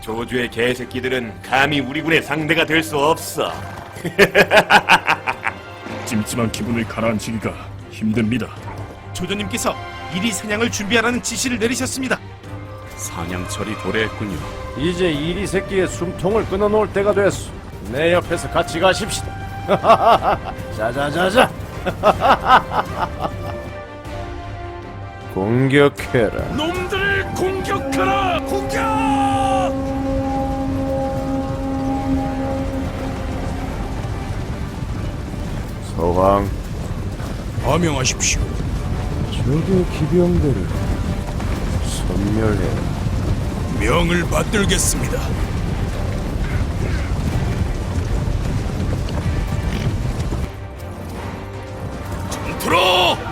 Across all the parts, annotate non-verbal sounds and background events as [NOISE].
조조의 개새끼들은 감히 우리 군의 상대가 될 수 없어. [LAUGHS] 찜찜한 기분을 가라앉히기가 힘듭니다. 조조님께서 이리 사냥을 준비하라는 지시를 내리셨습니다. 사냥철이 도래했군요. 이제 이리 새끼의 숨통을 끊어놓을 때가 됐어. 내 옆에서 같이 가십시다. [LAUGHS] 자자자자. [LAUGHS] 공격해라. 놈들을 공격하라! 공격! 서왕, 어명하십시오. 적의 기병들을 섬멸해라. 명을 받들겠습니다. 들어!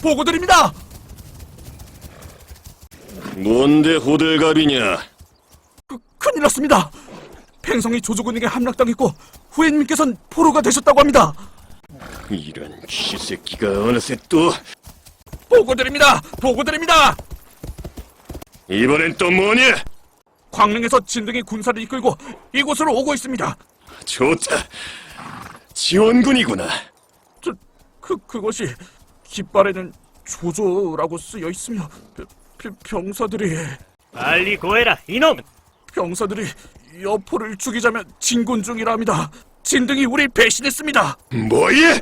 보고드립니다. 뭔데 호들갑이냐? 그, 큰일 났습니다. 팽성이 조조군에게 함락당했고 후예님께서는 포로가 되셨다고 합니다. 이런 쥐새끼가 어느새 또 보고드립니다. 보고드립니다. 이번엔 또 뭐냐? 광릉에서 진등이 군사를 이끌고 이곳으로 오고 있습니다. 좋다. 지원군이구나. 저, 그 그것이 깃발에는 조조라고 쓰여 있으며 병- 병- 병사들이 빨리 고해라 이놈! 병사들이 여포를 죽이자면 진군 중이라 합니다. 진등이 우리 배신했습니다. 뭐야?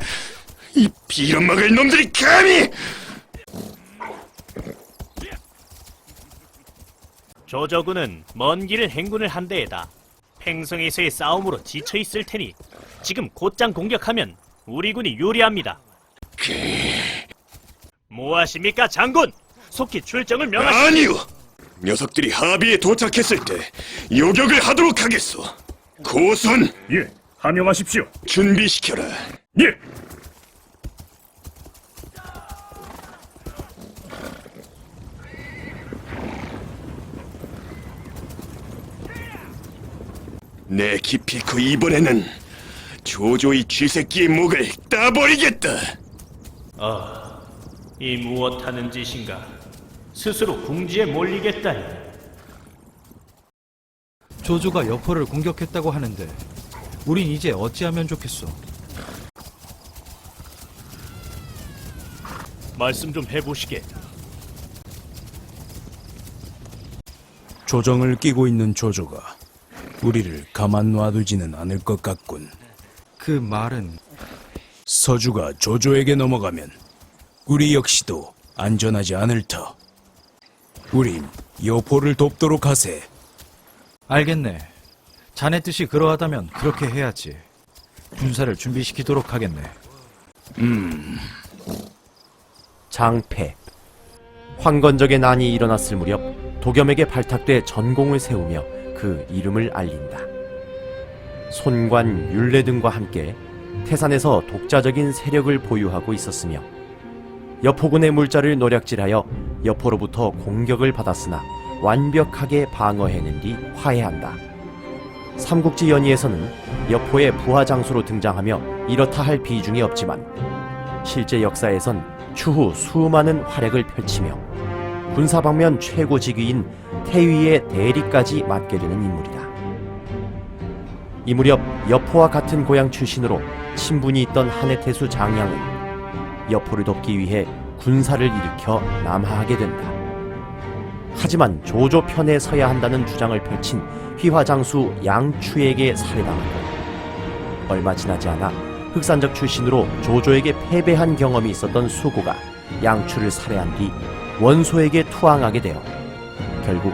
이 빌어먹을 놈들이 감히! 조조군은 먼 길을 행군을 한 데에다 팽성에서의 싸움으로 지쳐 있을 테니 지금 곧장 공격하면 우리 군이 유리합니다. 뭐하십니까 장군? 속히 출정을 명하시. 아니요! 녀석들이 하비에 도착했을 때 요격을 하도록 하겠소. 고선 예, 하명하십시오. 준비시켜라. 예, 내 기필코 이번에는 조조이 쥐새끼의 목을 따버리겠다. 이 무엇하는 짓인가? 스스로 궁지에 몰리겠다니. 조조가 여포를 공격했다고 하는데 우린 이제 어찌하면 좋겠소? 말씀 좀 해보시게. 조정을 끼고 있는 조조가 우리를 가만 놔두지는 않을 것 같군. 그 말은 서주가 조조에게 넘어가면 우리 역시도 안전하지 않을 터. 우린 여포를 돕도록 하세. 알겠네. 자네 뜻이 그러하다면 그렇게 해야지. 군사를 준비시키도록 하겠네. 장패 황건적의 난이 일어났을 무렵 도겸에게 발탁돼 전공을 세우며 그 이름을 알린다. 손관, 율례 등과 함께 태산에서 독자적인 세력을 보유하고 있었으며 여포군의 물자를 노략질하여 여포로부터 공격을 받았으나 완벽하게 방어해낸 뒤 화해한다. 삼국지 연의에서는 여포의 부하 장수로 등장하며 이렇다 할 비중이 없지만 실제 역사에선 추후 수많은 활약을 펼치며 군사 방면 최고 직위인 태위의 대리까지 맡게 되는 인물이다. 이 무렵 여포와 같은 고향 출신으로 친분이 있던 한해태수 장양은 여포를 돕기 위해 군사를 일으켜 남하하게 된다. 하지만 조조 편에 서야 한다는 주장을 펼친 휘화장수 양추에게 살해당하고 얼마 지나지 않아 흑산적 출신으로 조조에게 패배한 경험이 있었던 수고가 양추를 살해한 뒤 원소에게 투항하게 되어 결국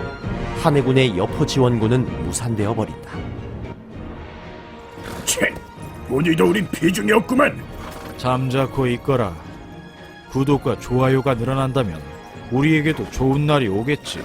한해군의 여포 지원군은 무산되어 버린다. 채, 오늘도 우린 비중이 없구만. 잠자코 있거라. 구독과 좋아요가 늘어난다면 우리에게도 좋은 날이 오겠지.